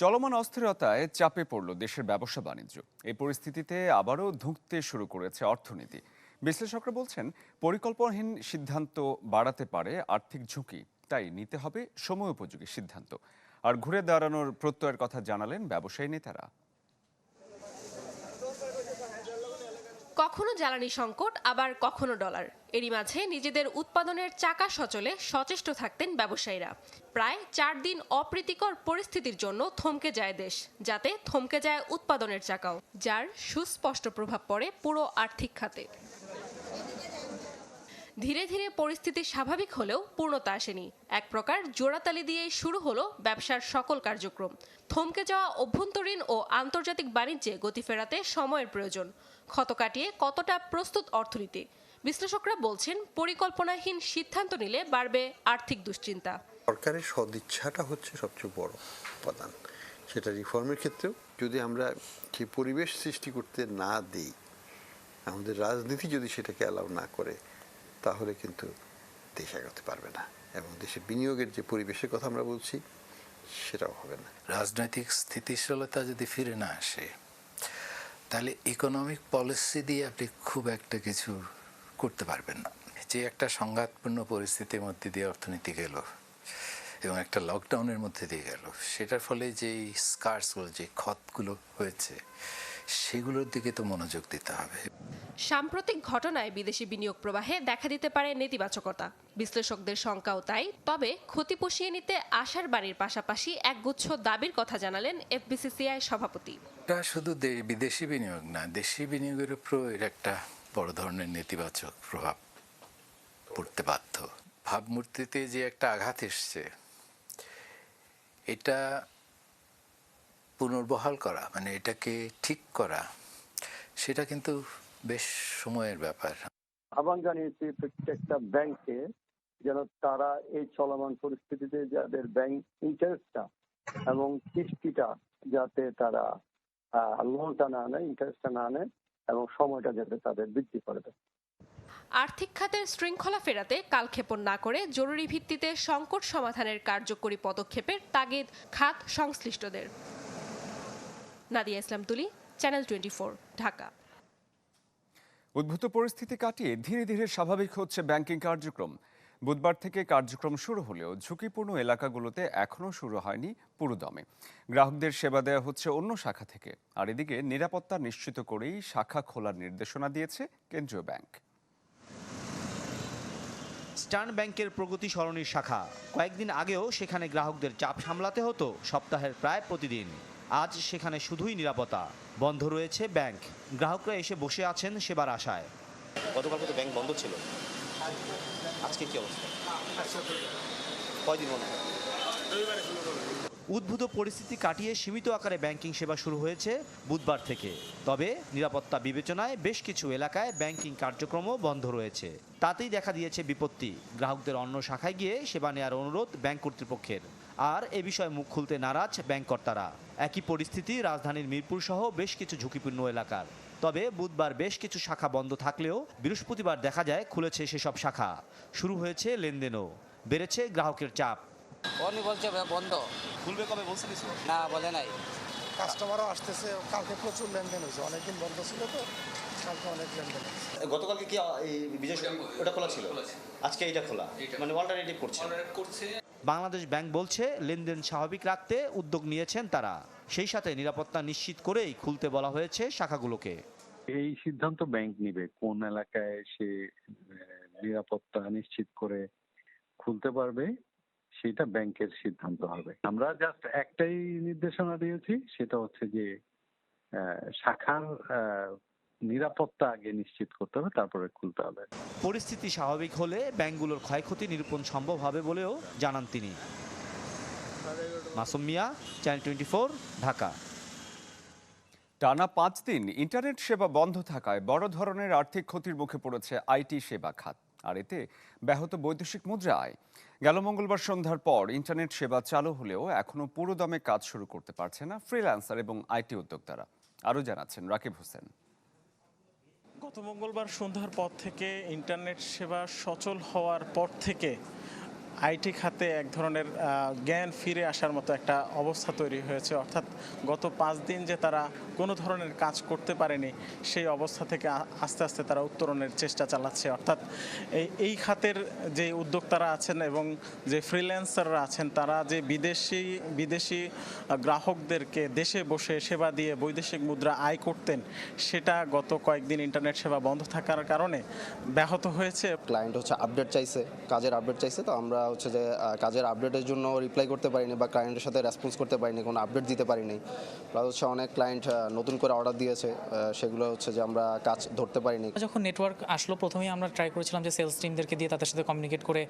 চলমান অস্থিরতায় চাপে পড়ল দেশের ব্যবসা বাণিজ্য। এই পরিস্থিতিতে আবারও ধুঁকতে শুরু করেছে অর্থনীতি। বিশ্লেষকরা বলছেন, পরিকল্পনাহীন সিদ্ধান্ত বাড়াতে পারে আর্থিক ঝুঁকি, তাই নিতে হবে সময় উপযোগী সিদ্ধান্ত। আর ঘুরে দাঁড়ানোর প্রত্যয়ের কথা জানালেন ব্যবসায়ী নেতারা। কখনো জ্বালানি সংকট, আবার কখনো ডলার। এরই মাঝে নিজেদের উৎপাদনের চাকা সচলে সচেষ্ট থাকতেন ব্যবসায়ীরা। প্রায় চার দিন অপ্রীতিকর পরিস্থিতির জন্য থমকে যায় দেশ, যাতে থমকে যায় উৎপাদনের চাকাও, যার সুস্পষ্ট প্রভাব পড়ে পুরো আর্থিক খাতে। ধীরে ধীরে পরিস্থিতি স্বাভাবিক হলেও পূর্ণতা আসেনি। এক প্রকার জোড়াতালি দিয়েই শুরু হলো ব্যবসার সকল কার্যক্রম। থমকে যাওয়া অভ্যন্তরীণ ও আন্তর্জাতিক বাণিজ্যে গতি ফেরাতে সময়ের প্রয়োজন। ক্ষত কাটিয়ে কতটা প্রস্তুত অর্থনীতি? বিশ্লেষকরা বলছেন, পরিকল্পনাহীন সিদ্ধান্ত নিলে বাড়বে আর্থিক দুশ্চিন্তা। সরকারের সদিচ্ছাটা হচ্ছে সবচেয়ে বড় উপাদান। সেটা রিফর্মের ক্ষেত্রেও যদি আমরা সেই পরিবেশ সৃষ্টি করতে না দিই, আমাদের রাজনীতি যদি সেটাকে অ্যালাউ না করে তাহলে কিন্তু দেশ এগোতে পারবে না এবং দেশে বিনিয়োগের যে পরিবেশের কথা আমরা বলছি, সেটাও হবে না। রাজনৈতিক স্থিতিশীলতা যদি ফিরে না আসে, তাহলে ইকোনমিক পলিসি দিয়ে আপনি খুব একটা কিছু করতে পারবেন না। যে একটা সংঘাতপূর্ণ পরিস্থিতির মধ্যে দিয়ে অর্থনীতি গেল এবং একটা লকডাউনের মধ্যে দিয়ে গেল, সেটার ফলে যেই স্কার্সগুলো যে ক্ষতগুলো হয়েছে, সেগুলোর দিকে তো মনোযোগ দিতে হবে। সাম্প্রতিক ঘটনায় বিদেশি বিনিয়োগ প্রবাহে দেখা দিতে পারে নেতিবাচকতা। বিশ্লেষকদের শঙ্কাও তাই। তবে ক্ষতি পুষিয়ে নিতে আশার বাড়ির পাশাপাশি একগুচ্ছ দাবির কথা জানালেন এফবিসিসিআই সভাপতি। এটা শুধু বিদেশি বিনিয়োগ না, দেশি বিনিয়োগের উপরও এর একটা বড় ধরনের নেতিবাচক প্রভাব পড়তে বাধ্য। ভাবমূর্তিতে যে একটা আঘাত এসছে, এটা পুনর্বহাল করা মানে এটাকে ঠিক করা, সেটা কিন্তু বেশ সময়ের ব্যাপার। আহ্বান জানিয়েছি প্রত্যেকটা ব্যাংকে যেন তারা এই চলমান পরিস্থিতিতে যাদের ব্যাংক ইন্টারেস্টটা এবং কিস্তিটা যাতে তারা লোনটা না নেয় ইন্টারেস্টটা না নেয় এবং সময়টা যাতে তাদের বৃদ্ধি করে দেয়। আর্থিক খাতের শৃঙ্খলা ফেরাতে কালক্ষেপণ না করে জরুরি ভিত্তিতে সংকট সমাধানের কার্যকরী পদক্ষেপের তাগিদ খাত সংশ্লিষ্টদের। নাদিয়া ইসলাম তুলি চ্যানেল টোয়েন্টি ঢাকা। উদ্ভূত পরিস্থিতি কাটিয়ে ধীরে ধীরে স্বাভাবিক হচ্ছে ব্যাংকিং কার্যক্রম। বুধবার থেকে কার্যক্রম শুরু হলেও ঝুঁকিপূর্ণ এলাকাগুলোতে এখনও শুরু হয়নি পুরোদমে। গ্রাহকদের সেবা দেওয়া হচ্ছে অন্য শাখা থেকে। আর এদিকে নিরাপত্তা নিশ্চিত করেই শাখা খোলার নির্দেশনা দিয়েছে কেন্দ্রীয় ব্যাংক। স্টার্ন ব্যাংকের প্রগতি সরণির শাখা। কয়েকদিন আগেও সেখানে গ্রাহকদের চাপ সামলাতে হতো সপ্তাহের প্রায় প্রতিদিন। আজ সেখানে শুধুই নিরাপত্তা। বন্ধ রয়েছে ব্যাংক। গ্রাহকরা এসে বসে আছেন সেবার আশায়। গতকাল তো ব্যাংক বন্ধ ছিল। আজকে কি অবস্থা? কয়দিন বন্ধ উদ্ভূত পরিস্থিতি কাটিয়ে সীমিত আকারে ব্যাংকিং সেবা শুরু হয়েছে বুধবার থেকে। তবে নিরাপত্তা বিবেচনায় বেশ কিছু এলাকায় ব্যাংকিং কার্যক্রমও বন্ধ রয়েছে। তাতেই দেখা দিয়েছে বিপত্তি। গ্রাহকদের অন্য শাখায় গিয়ে সেবা নেওয়ার অনুরোধ ব্যাংক কর্তৃপক্ষের। আর এ বিষয়ে মুখ খুলতে নারাজ ব্যাংক কর্তারা। একই পরিস্থিতি রাজধানীর মিরপুর সহ বেশ কিছু ঝুঁকিপূর্ণ এলাকার। তবে বুধবার বেশ কিছু শাখা বন্ধ থাকলেও বৃহস্পতিবার দেখা যায় খুলেছে সেসব শাখা। শুরু হয়েছে লেনদেনও। বেড়েছে গ্রাহকের চাপ। উনি বলছে বন্ধ। খুলবে কবে? বলছে না বলে নাই। কাস্টমারও আসতেছে কালকে প্রচুর লেনদেন হয়েছে অনেকদিন বন্ধ ছিল তো কালকে অনেক লেনদেন হয়েছে। গতকালকে কি এই বিজয় ওটা খোলা ছিল। আজকে এটা খোলা? মানে অল্টারনেটিভ করছে? বাংলাদেশ ব্যাংক বলছে লেনদেন স্বাভাবিক রাখতে উদ্যোগ নিয়েছেন তারা। সেই সাথে নিরাপত্তা নিশ্চিত করেই খুলতে বলা হয়েছে শাখাগুলোকে। এই সিদ্ধান্ত ব্যাংক নিবে কোন এলাকায় সে নিরাপত্তা নিশ্চিত করে খুলতে পারবে। সেটা ব্যাংকের সিদ্ধান্ত হবে। আমরা জাস্ট একটাই নির্দেশনা দিয়েছি সেটা হচ্ছে যে আহ, শাখার নিরাপত্তা আগে নিশ্চিত করতে হবে তারপরে খুলতে হবে। পরিস্থিতি স্বাভাবিক হলে ব্যাংকগুলোর ক্ষয়ক্ষতি নিরূপণ সম্ভব হবে বলেও জানান তিনি। Masum Mia channel twenty Dhaka. টানা পাঁচ দিন ইন্টারনেট সেবা বন্ধ থাকায় বড় ধরনের আর্থিক ক্ষতির মুখে পড়েছে আইটি সেবা খাত আর এতে ব্যাহত বৈদেশিক মুদ্রা আয়। গেল মঙ্গলবার সন্ধ্যার পর ইন্টারনেট সেবা চালু হলেও এখনও পুরো দমে কাজ শুরু করতে পারছে না ফ্রিল্যান্সার এবং আইটি উদ্যোক্তারা। আরও জানাচ্ছেন রাকিব হোসেন। গত মঙ্গলবার সন্ধ্যার পর থেকে ইন্টারনেট সেবা সচল হওয়ার পর থেকে আইটি খাতে এক ধরনের জ্ঞান ফিরে আসার মতো একটা অবস্থা তৈরি হয়েছে। অর্থাৎ গত পাঁচ দিন যে তারা কোনো ধরনের কাজ করতে পারেনি, সেই অবস্থা থেকে আস্তে আস্তে তারা উত্তরণের চেষ্টা চালাচ্ছে। অর্থাৎ এই এই খাতের যে উদ্যোক্তারা আছেন এবং যে ফ্রিল্যান্সাররা আছেন, তারা যে বিদেশি বিদেশি গ্রাহকদেরকে দেশে বসে সেবা দিয়ে বৈদেশিক মুদ্রা আয় করতেন, সেটা গত কয়েকদিন ইন্টারনেট সেবা বন্ধ থাকার কারণে ব্যাহত হয়েছে। ক্লায়েন্ট হচ্ছে আপডেট চাইছে, কাজের আপডেট চাইছে, তো আমরা হচ্ছে যে কাজের আপডেটের জন্য রিপ্লাই করতে পারিনি বা ক্লায়েন্টের সাথে রেসপন্স করতে পারিনি, কোনো আপডেট দিতে পারিনি। প্লাস হচ্ছে অনেক ক্লায়েন্ট নতুন করে অর্ডার দিয়েছে সেগুলো হচ্ছে যে আমরা কাজ ধরতে পারিনি। যখন নেটওয়ার্ক আসলো, প্রথমেই আমরা ট্রাই করেছিলাম যে সেলস টিমদেরকে দিয়ে তাদের সাথে কমিউনিকেট করে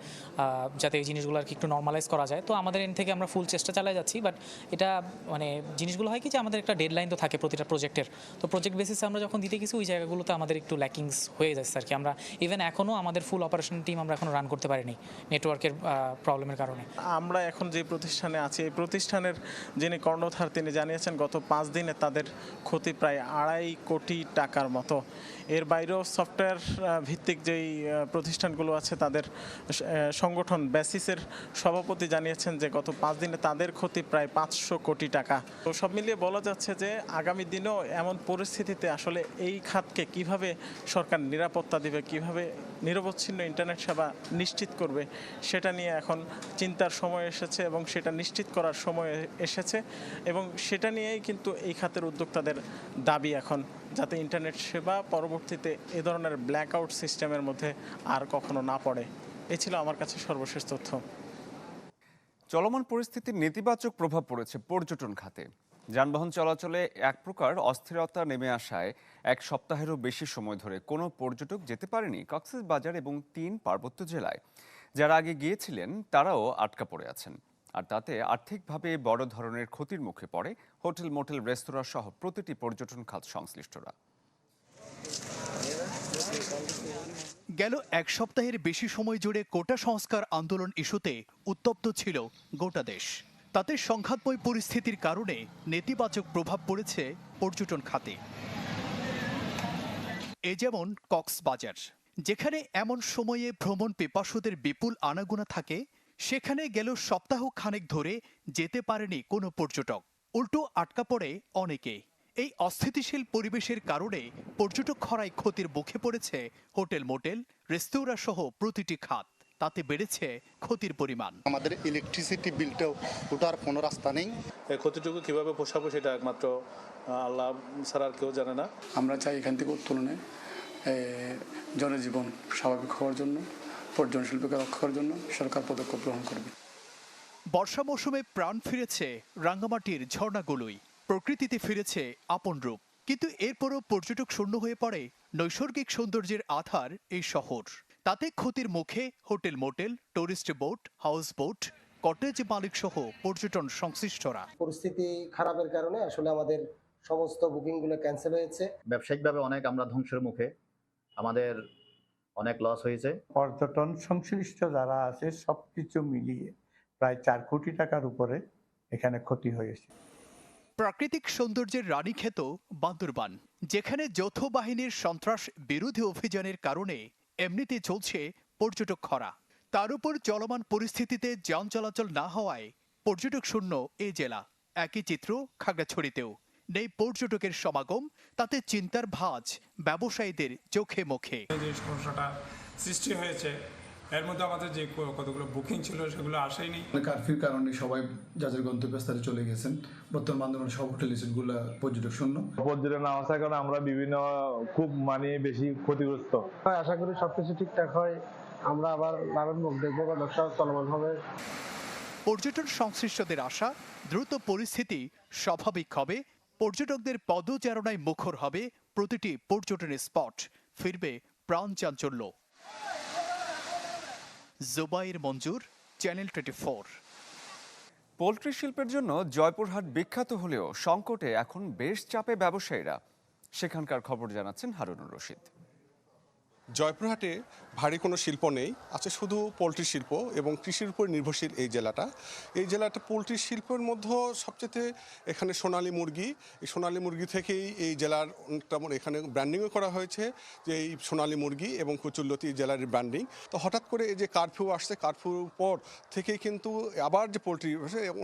যাতে এই জিনিসগুলো আর কি একটু নর্মালাইজ করা যায়। তো আমাদের এন থেকে আমরা ফুল চেষ্টা চালিয়ে যাচ্ছি বাট এটা মানে জিনিসগুলো হয় কি যে আমাদের একটা ডেডলাইন তো থাকে প্রতিটা প্রজেক্টের তো প্রজেক্ট বেসিসে আমরা যখন দিতে গেছি, ওই জায়গাগুলোতে আমাদের একটু ল্যাকিংস হয়ে যাচ্ছে আর কি। আমরা ইভেন এখনও আমাদের ফুল অপারেশন টিম আমরা এখনও রান করতে পারিনি নেটওয়ার্কের প্রবলেমের কারণে। আমরা এখন যে প্রতিষ্ঠানে আছি, এই প্রতিষ্ঠানের যিনি কর্ণধার, তিনি জানিয়েছেন, গত পাঁচ দিনে তাদের ক্ষতি প্রায় আড়াই কোটি টাকার মতো। এর বাইরেও সফটওয়্যার ভিত্তিক যেই প্রতিষ্ঠানগুলো আছে, তাদের সংগঠন ব্যাসিসের সভাপতি জানিয়েছেন যে, গত পাঁচ দিনে তাদের ক্ষতি প্রায় পাঁচশো কোটি টাকা। তো সব মিলিয়ে বলা যাচ্ছে যে, আগামী দিনেও এমন পরিস্থিতিতে আসলে এই খাতকে কীভাবে সরকার নিরাপত্তা দিবে, কীভাবে নিরবচ্ছিন্ন ইন্টারনেট সেবা নিশ্চিত করবে, সেটা নিয়ে এখন চিন্তার সময় এসেছে এবং সেটা নিশ্চিত করার সময় এসেছে এবং সেটা নিয়েই কিন্তু এই খাতের উদ্যোক্তাদের দাবি এখন, যাতে ইন্টারনেট সেবা পরবর্তীতে এ ধরনের ব্ল্যাক আউট সিস্টেমের মধ্যে আর কখনো না পড়ে। এ ছিল আমার কাছে সর্বশেষ তথ্য। চলমান পরিস্থিতির নেতিবাচক প্রভাব পড়েছে পর্যটন খাতে। যানবাহন চলাচলে এক প্রকার অস্থিরতা নেমে আসায় এক সপ্তাহেরও বেশি সময় ধরে কোনো পর্যটক যেতে পারেনি কক্সেস বাজার এবং তিন পার্বত্য জেলায়। যারা আগে গিয়েছিলেন, তারাও আটকা পড়ে আছেন। আর তাতে আর্থিকভাবে বড় ধরনের ক্ষতির মুখে পড়ে হোটেল, মোটেল, রেস্তোরাঁ সহ প্রতিটি পর্যটন খাত সংশ্লিষ্টরা। গেল এক সপ্তাহের বেশি সময় জুড়ে কোটা সংস্কার আন্দোলন ইস্যুতে উত্তপ্ত ছিল গোটা দেশ। তাতে সংঘাতময় পরিস্থিতির কারণে নেতিবাচক প্রভাব পড়েছে পর্যটন খাতে। এ যেমন কক্সবাজার। যেখানে এমন সময়ে ভ্রমণ পিপাসুদের বিপুল আনাগোনা থাকে সেখানে গেল সপ্তাহ খানেক ধরে যেতে পারেনি কোনো পর্যটক। উল্টো আটকা পড়ে অনেকে। এই অস্থিতিশীল পরিবেশের কারণে পর্যটক খরায় ক্ষতির মুখে পড়েছে হোটেল মোটেল রেস্তোরাঁ সহ প্রতিটি খাত। তাতে বেড়েছে ক্ষতির পরিমাণ। আমাদের ইলেকট্রিসিটি বিলটাও ওঠার কোনো রাস্তা নেই। এই ক্ষতিটুকু কীভাবে পোষাবো সেটা একমাত্র আল্লাহ ছাড়া আর কেউ জানে না। আমরা চাই এখান থেকে উত্তোলনে জনজীবন স্বাভাবিক হওয়ার জন্য পর্যটন শিল্পকে রক্ষা করার জন্য সরকার পদক্ষেপ গ্রহণ করবে। বর্ষা মৌসুমে প্রাণ ফিরেছে রাঙ্গামাটির ঝর্ণাগুলোই। প্রকৃতিতে ফিরেছে আপন রূপ। কিন্তু এরপরও পর্যটক শূন্য হয়ে পড়ে নৈসর্গিক সৌন্দর্যের আধার এই শহর। তাতে ক্ষতির মুখে hotel motel tourist boat house boat cottage মালিক সহ পর্যটন সংশ্লিষ্টরা। পরিস্থিতি খারাপের কারণে আসলে আমাদের সমস্ত বুকিংগুলো ক্যান্সেল হয়েছে। ব্যবসায়িকভাবে অনেক আমরা ধ্বংসের মুখে। আমাদের অনেক লস হয়েছে। পর্যটন সংশ্লিষ্ট যারা আছে সবকিছু মিলিয়ে প্রায় চার কোটি টাকার উপরে এখানে ক্ষতি হয়েছে। প্রাকৃতিক সৌন্দর্যের রানীক্ষেত বান্দরবান যেখানে যৌথ বাহিনীর সন্ত্রাস বিরোধী অভিযানের কারণে এমনিতে চলছে পর্যটক খরা। তার উপর চলমান পরিস্থিতিতে যান চলাচল না হওয়ায় পর্যটক শূন্য এ জেলা। একই চিত্র খাগড়াছড়িতেও। নেই পর্যটকের সমাগম তাতে চিন্তার ভাঁজ ব্যবসায়ীদের চোখে মুখে। যে সমস্যাটা সৃষ্টি হয়েছে এর মধ্যে আমাদের যে কতগুলো বুকিং ছিল সেগুলো আসেনি। কারফিউর কারণে সবাই যাদের গন্তব্যস্থলে চলে গেছেন বর্তমান বান্দরবান সব হোটেল রিসোর্টগুলো পর্যটক শূন্য। পর্যটন না আসার কারণে আমরা বিভিন্ন খুব মানে বেশি ক্ষতিগ্রস্ত। আশা করি সবকিছু ঠিকঠাক হয়। আমরা আবার লাভের মুখ দেখব বা ব্যবসা চলমান হবে। পর্যটন সংশ্লিষ্টদের আশা দ্রুত পরিস্থিতি স্বাভাবিক হবে পর্যটকদের পদচারণায় মুখর হবে প্রতিটি পর্যটনের স্পট। ফিরবে প্রাণ চাঞ্চল্য। Zubair Manzur, channel twenty four. Poultry শিল্পের জন্য জয়পুরহাট বিখ্যাত হলেও সংকটে এখন বেশ চাপে ব্যবসায়ীরা। সেখানকার খবর জানাচ্ছেন হারুনুর রশিদ। জয়পুরহাটে ভারী কোনো শিল্প নেই, আছে শুধু পোলট্রি শিল্প এবং কৃষির উপর নির্ভরশীল এই জেলাটা। এই জেলাটা পোলট্রি শিল্পের মধ্যে সবচেয়ে এখানে সোনালী মুরগি, এই সোনালী মুরগি থেকেই এই জেলার তেমন এখানে ব্র্যান্ডিংও করা হয়েছে যে এই সোনালী মুরগি এবং কচুল্লতি জেলার ব্র্যান্ডিং তো হঠাৎ করে এই যে কারফিউ আসছে কারফিউর পর থেকেই কিন্তু আবার যে পোলট্রি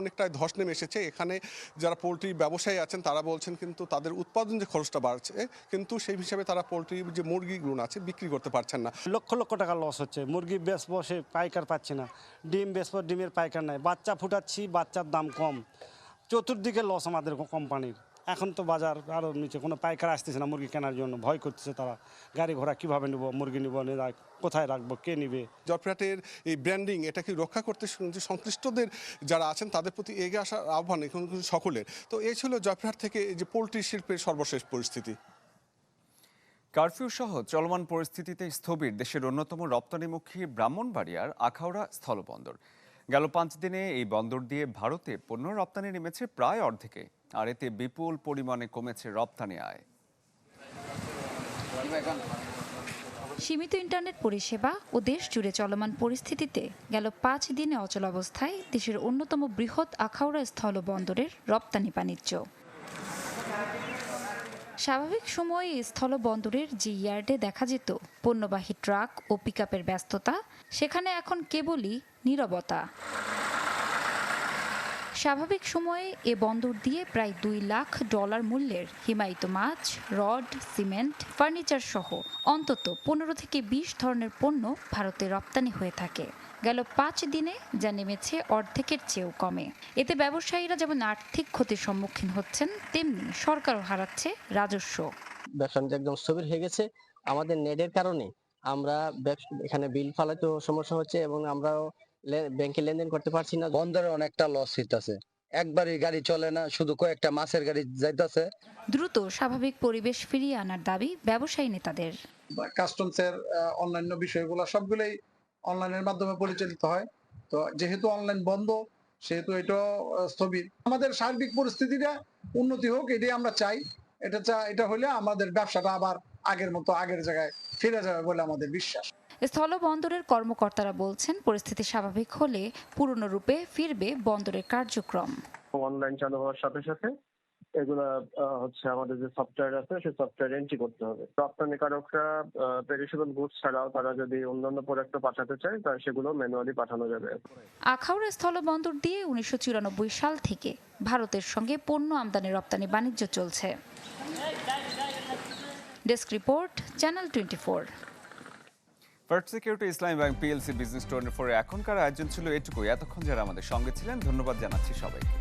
অনেকটাই ধস নেমে এসেছে। এখানে যারা পোলট্রি ব্যবসায়ী আছেন, তারা বলছেন কিন্তু তাদের উৎপাদন যে খরচটা বাড়ছে, কিন্তু সেই হিসাবে তারা পোলট্রি যে মুরগিগুলো আছে, বিক্রি করতে পারছেন না। লক্ষ লক্ষ টাকা লস হচ্ছে। মুরগি বেচবো সে পাইকার পাচ্ছি না। ডিম বেচবো ডিমের পাইকার নাই। বাচ্চা ফুটাচ্ছি বাচ্চার দাম কম। চতুর্দিকে লস আমাদের কোম্পানির এখন তো বাজার আরও নিচে কোনো পাইকার আসতেছে না মুরগি কেনার জন্য। ভয় করতেছে তারা। গাড়ি ঘোড়া কীভাবে নেব মুরগি নেব কোথায় রাখব কে নিবে? জয়পুরহাটের এই ব্র্যান্ডিং এটা কি রক্ষা করতে যে সংশ্লিষ্টদের যারা আছেন তাদের প্রতি এগিয়ে আসার আহ্বান এখন সকলের। তো এই ছিল জয়পুরহাট থেকে এই যে পোলট্রি শিল্পের সর্বশেষ পরিস্থিতি। কারফিউ সহ চলমান পরিস্থিতিতে স্থবির দেশের অন্যতম রপ্তানিমুখী ব্রাহ্মণবাড়িয়ার আখাউড়া স্থলবন্দর। গেল পাঁচ দিনে এই বন্দর দিয়ে ভারতে পণ্য রপ্তানি নেমেছে প্রায় অর্ধেকে, আর এতে বিপুল পরিমাণে কমেছে রপ্তানি আয়। সীমিত ইন্টারনেট পরিষেবা ও দেশ জুড়ে চলমান পরিস্থিতিতে গেল পাঁচ দিনে অচল অবস্থায় দেশের অন্যতম বৃহৎ আখাউড়া স্থলবন্দরের রপ্তানি বাণিজ্য। স্বাভাবিক সময়ে স্থলবন্দরের যে ইয়ার্ডে দেখা যেত পণ্যবাহী ট্রাক ও পিকআপের ব্যস্ততা, সেখানে এখন কেবলই নীরবতা। স্বাভাবিক সময়ে এ বন্দর দিয়ে প্রায় দুই লাখ ডলার মূল্যের হিমায়িত মাছ, রড, সিমেন্ট, ফার্নিচার সহ অন্তত পনেরো থেকে বিশ ধরনের পণ্য ভারতে রপ্তানি হয়ে থাকে। গেল পাঁচ দিনে যা নেমেছে অর্ধেকের চেয়েও কমে। এতে ব্যবসায়ীরা যেমন আর্থিক ক্ষতির সম্মুখীন হচ্ছেন তেমনি সরকারও হারাচ্ছে রাজস্ব। ব্যবসা একদম স্থবির হয়ে গেছে আমাদের নেটের কারণে আমরা ব্যবসা এখানে বিল ফালাতেও সমস্যা হচ্ছে এবং আমরাও ব্যাংকে লেনদেন করতে পারছি না। বন্দরে অনেকটা লস হইতাছে। একবারই গাড়ি চলে না শুধু কয়েকটা মাছের গাড়ি যাইতাছে। দ্রুত স্বাভাবিক পরিবেশ ফিরিয়ে আনার দাবি ব্যবসায়ী নেতাদের। কাস্টমসের অন্যান্য বিষয়গুলো সবগুলোই অনলাইনের মাধ্যমে পরিচালিত হয়। তো যেহেতু অনলাইন বন্ধ সেহেতু এটাও আহ, স্থবির। আমাদের সার্বিক পরিস্থিতিটা উন্নতি হোক এটাই আমরা চাই। এটা চা এটা হলে আমাদের ব্যবসাটা আবার আগের মতো আগের জায়গায় ফিরে যাবে বলে আমাদের বিশ্বাস। স্থলবন্দরের কর্মকর্তারা বলছেন পরিস্থিতি স্বাভাবিক হলে পুরনো রূপে ফিরবে বন্দরের কার্যক্রম। অনলাইন চালু হওয়ার সাথে সাথে এগুলা হচ্ছে আমাদের যে সফটওয়্যার আছে সেই সফটওয়্যার এন্ট্রি করতে হবে। রপ্তানিকারকরা পেরিশেবল গুডস ছাড়াও তারা যদি অন্যান্য প্রোডাক্টও পাঠাতে চায় তা সেগুলো ম্যানুয়ালি পাঠানো যাবে। আখাউড়া স্থলবন্দর দিয়ে উনিশশো সাল থেকে ভারতের সঙ্গে পণ্য আমদানি রপ্তানি বাণিজ্য চলছে। Desk report channel twenty first security Islami bank PLC business twenty four এখনকার আয়োজন ছিল এটুকুই। এতক্ষণ যারা আমাদের সঙ্গে ছিলেন ধন্যবাদ জানাচ্ছি সবাইকে।